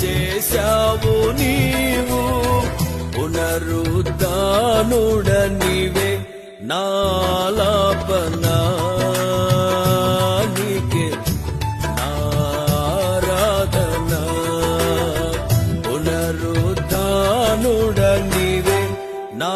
చేశావు నీవు. పునరుద్ధానుడనివే నాలాపనానికే నారాధన పునరుద్ధానుడనివే నా